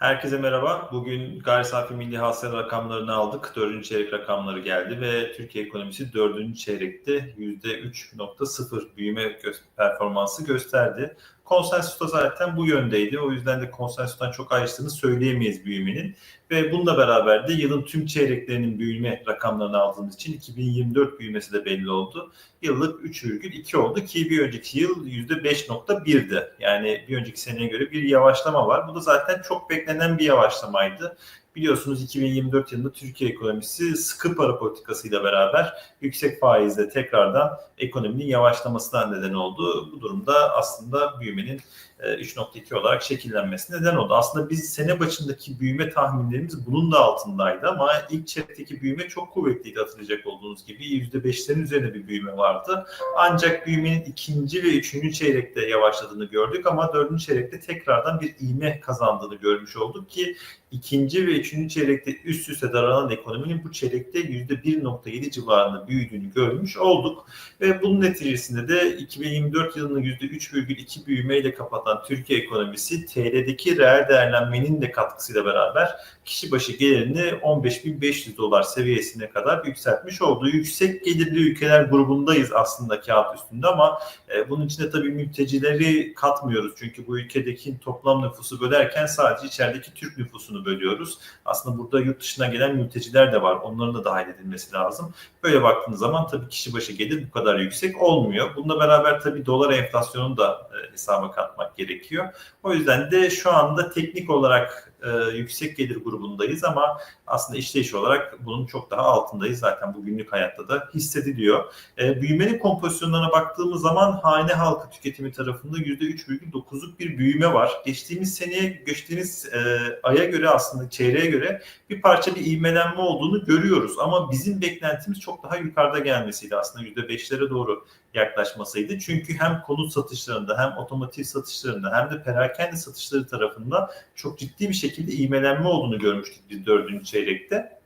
Herkese merhaba. Bugün gayri safi milli hasıla rakamlarını aldık. Dördüncü çeyrek rakamları geldi ve Türkiye ekonomisi dördüncü çeyrekte %3.0 büyüme performansı gösterdi. Konsensus da zaten bu yöndeydi. O yüzden de konsensustan çok ayrıştığını söyleyemeyiz büyümenin. Ve bununla beraber de yılın tüm çeyreklerinin büyüme rakamlarını aldığımız için 2024 büyümesi de belli oldu. Yıllık 3,2 oldu ki bir önceki yıl %5.1'di. Yani bir önceki seneye göre bir yavaşlama var. Bu da zaten çok beklenen bir yavaşlamaydı. Biliyorsunuz 2024 yılında Türkiye ekonomisi sıkı para politikasıyla beraber yüksek faizle tekrardan ekonominin yavaşlamasına neden oldu. Bu durumda aslında büyümenin 3.2 olarak şekillenmesine neden oldu. Aslında biz sene başındaki büyüme tahminlerimiz bunun da altındaydı ama ilk çeyrekteki büyüme çok kuvvetliydi hatırlayacak olduğunuz gibi. %5'lerin üzerinde bir büyüme vardı. Ancak büyümenin ikinci ve üçüncü çeyrekte yavaşladığını gördük ama dördüncü çeyrekte tekrardan bir ivme kazandığını görmüş olduk ki ikinci ve üçüncü çeyrekte üst üste daralan ekonominin bu çeyrekte %1.7 civarında büyüdüğünü görmüş olduk. Ve bunun neticesinde de 2024 yılını %3,2 büyümeyle kapatan Türkiye ekonomisi TL'deki reel değerlenmenin de katkısıyla beraber kişi başı gelirini 15.500 dolar seviyesine kadar yükseltmiş oldu. Yüksek gelirli ülkeler grubundayız aslında kağıt üstünde ama e, bunun içinde tabii mültecileri katmıyoruz. Çünkü bu ülkedeki toplam nüfusu bölerken sadece içerideki Türk nüfusunu bölüyoruz. Aslında burada yurt dışına gelen mülteciler de var. Onların da dahil edilmesi lazım. Böyle baktığınız zaman tabii kişi başı gelir bu kadar yüksek olmuyor. Bununla beraber tabii dolar enflasyonunu da e, hesaba katmak gerekiyor. O yüzden de şu anda teknik olarak e, yüksek gelir grubundayız ama aslında işleyiş olarak bunun çok daha altındayız. Zaten bu günlük hayatta da hissediliyor. E, büyümenin kompozisyonlarına baktığımız zaman hane halkı tüketimi tarafında %3,9'luk bir büyüme var. Geçtiğimiz seneye, geçtiğimiz e, aya göre aslında çeyreğe göre bir parça bir ivmelenme olduğunu görüyoruz. Ama bizim beklentimiz çok daha yukarıda gelmesiydi aslında %5'lere doğru yaklaşmasıydı. Çünkü hem konut satışlarında hem otomotiv satışlarında hem de perakende satışları tarafında çok ciddi bir şekilde ivmelenme olduğunu görmüştük biz dördüncü çeyrekte.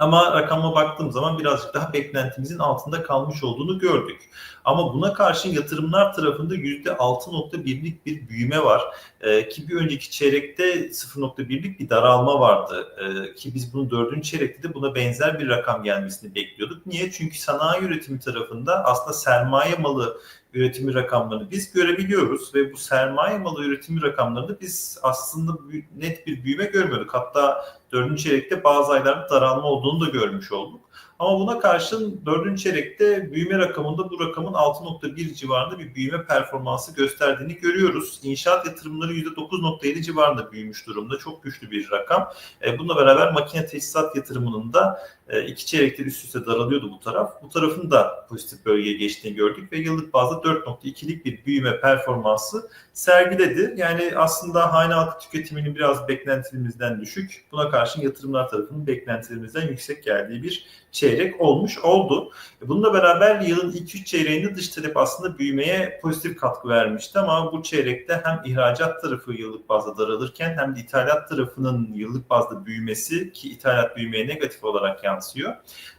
Ama rakama baktığım zaman birazcık daha beklentimizin altında kalmış olduğunu gördük. Ama buna karşın yatırımlar tarafında %6.1'lik bir büyüme var. Ee, ki bir önceki çeyrekte 0.1'lik bir daralma vardı. Ee, ki biz bunu dördüncü çeyrekte de buna benzer bir rakam gelmesini bekliyorduk. Niye? Çünkü sanayi üretimi tarafında aslında sermaye malı üretimi rakamlarını biz görebiliyoruz ve bu sermaye malı üretimi rakamlarında biz aslında net bir büyüme görmüyorduk. Hatta dördüncü çeyrekte bazı aylarda daralma olduğunu da görmüş olduk. Ama buna karşın dördüncü çeyrekte büyüme rakamında bu rakamın 6.1 civarında bir büyüme performansı gösterdiğini görüyoruz. İnşaat yatırımları %9.7 civarında büyümüş durumda. Çok güçlü bir rakam. E, bununla beraber makine tesisat yatırımının da e, iki çeyrekte üst üste daralıyordu bu taraf. Bu tarafın da pozitif bölgeye geçtiğini gördük ve yıllık bazda 4.2'lik bir büyüme performansı sergiledi. Yani aslında hane halkı tüketiminin biraz beklentilerimizden düşük. Buna karşın yatırımlar tarafının beklentilerimizden yüksek geldiği bir çeyrek olmuş oldu. Bununla beraber yılın ilk üç çeyreğinde dış talep aslında büyümeye pozitif katkı vermişti ama bu çeyrekte hem ihracat tarafı yıllık bazda daralırken hem de ithalat tarafının yıllık bazda büyümesi ki ithalat büyümeye negatif olarak yansıyor.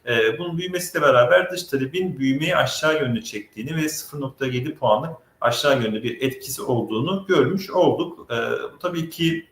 Ee, bunun büyümesiyle beraber dış talebin büyümeyi aşağı yönlü çektiğini ve 0.7 puanlık aşağı yönlü bir etkisi olduğunu görmüş olduk. Ee, tabii ki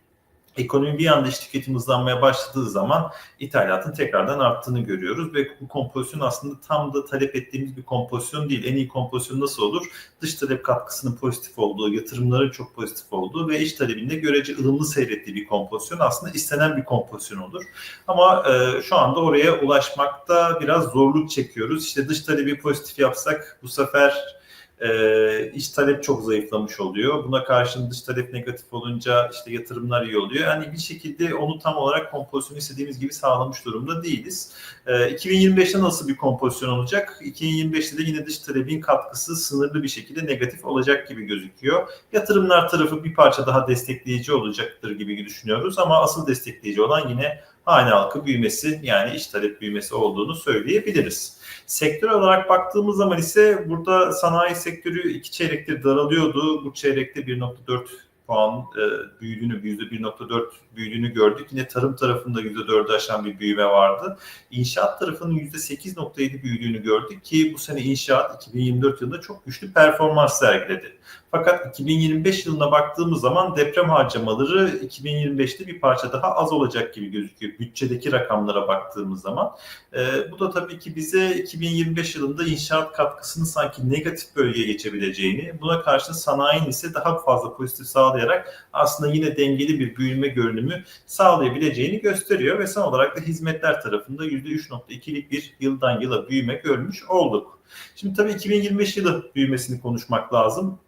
ekonomi bir anda iş tüketim hızlanmaya başladığı zaman ithalatın tekrardan arttığını görüyoruz ve bu kompozisyon aslında tam da talep ettiğimiz bir kompozisyon değil. En iyi kompozisyon nasıl olur? Dış talep katkısının pozitif olduğu, yatırımların çok pozitif olduğu ve iç talebinde görece ılımlı seyrettiği bir kompozisyon aslında istenen bir kompozisyon olur. Ama e, şu anda oraya ulaşmakta biraz zorluk çekiyoruz. İşte dış talebi pozitif yapsak bu sefer e, iç talep çok zayıflamış oluyor. Buna karşın dış talep negatif olunca işte yatırımlar iyi oluyor. Yani bir şekilde onu tam olarak kompozisyonu istediğimiz gibi sağlamış durumda değiliz. E, 2025'te nasıl bir kompozisyon olacak? 2025'te de yine dış talebin katkısı sınırlı bir şekilde negatif olacak gibi gözüküyor. Yatırımlar tarafı bir parça daha destekleyici olacaktır gibi düşünüyoruz ama asıl destekleyici olan yine hane halkı büyümesi yani iş talep büyümesi olduğunu söyleyebiliriz. Sektör olarak baktığımız zaman ise burada sanayi sektörü iki çeyrektir daralıyordu. Bu çeyrekte 1.4 puan e, büyüdüğünü, %1.4 büyüdüğünü gördük. Yine tarım tarafında %4'ü aşan bir büyüme vardı. İnşaat tarafının %8.7 büyüdüğünü gördük ki bu sene inşaat 2024 yılında çok güçlü performans sergiledi. Fakat 2025 yılına baktığımız zaman deprem harcamaları 2025'te bir parça daha az olacak gibi gözüküyor. Bütçedeki rakamlara baktığımız zaman. E, bu da tabii ki bize 2025 yılında inşaat katkısının sanki negatif bölgeye geçebileceğini, buna karşı sanayinin ise daha fazla pozitif sağlayarak aslında yine dengeli bir büyüme görünümü sağlayabileceğini gösteriyor ve son olarak da hizmetler tarafında %3.2'lik bir yıldan yıla büyüme görmüş olduk. Şimdi tabii 2025 yılı büyümesini konuşmak lazım.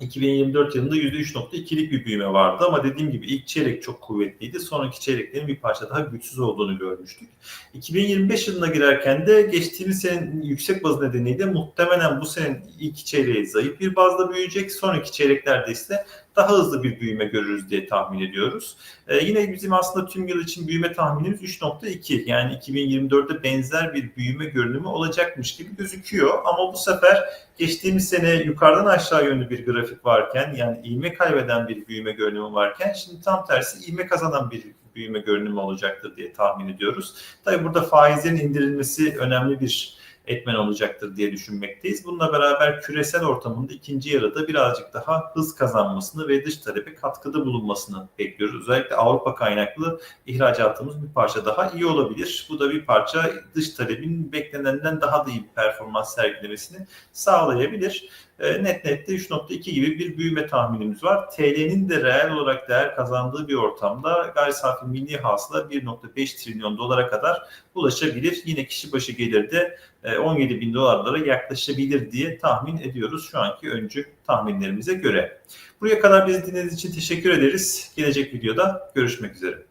2024 yılında %3.2'lik bir büyüme vardı ama dediğim gibi ilk çeyrek çok kuvvetliydi. Sonraki çeyreklerin bir parça daha güçsüz olduğunu görmüştük. 2025 yılına girerken de geçtiğimiz senenin yüksek baz nedeniyle muhtemelen bu senenin ilk çeyreği zayıf bir bazda büyüyecek. Sonraki çeyreklerde ise daha hızlı bir büyüme görürüz diye tahmin ediyoruz. Ee, yine bizim aslında tüm yıl için büyüme tahminimiz 3.2 yani 2024'te benzer bir büyüme görünümü olacakmış gibi gözüküyor. Ama bu sefer geçtiğimiz sene yukarıdan aşağı yönlü bir grafik varken yani ivme kaybeden bir büyüme görünümü varken şimdi tam tersi ivme kazanan bir büyüme görünümü olacaktır diye tahmin ediyoruz. Tabii burada faizlerin indirilmesi önemli bir etmen olacaktır diye düşünmekteyiz. Bununla beraber küresel ortamında ikinci yarıda birazcık daha hız kazanmasını ve dış talebe katkıda bulunmasını bekliyoruz. Özellikle Avrupa kaynaklı ihracatımız bir parça daha iyi olabilir. Bu da bir parça dış talebin beklenenden daha da iyi bir performans sergilemesini sağlayabilir. Net nette 3.2 gibi bir büyüme tahminimiz var. TL'nin de reel olarak değer kazandığı bir ortamda gayri safi milli hasıla 1.5 trilyon dolara kadar ulaşabilir. Yine kişi başı gelir de 17 bin dolarlara yaklaşabilir diye tahmin ediyoruz şu anki öncü tahminlerimize göre. Buraya kadar bizi dinlediğiniz için teşekkür ederiz. Gelecek videoda görüşmek üzere.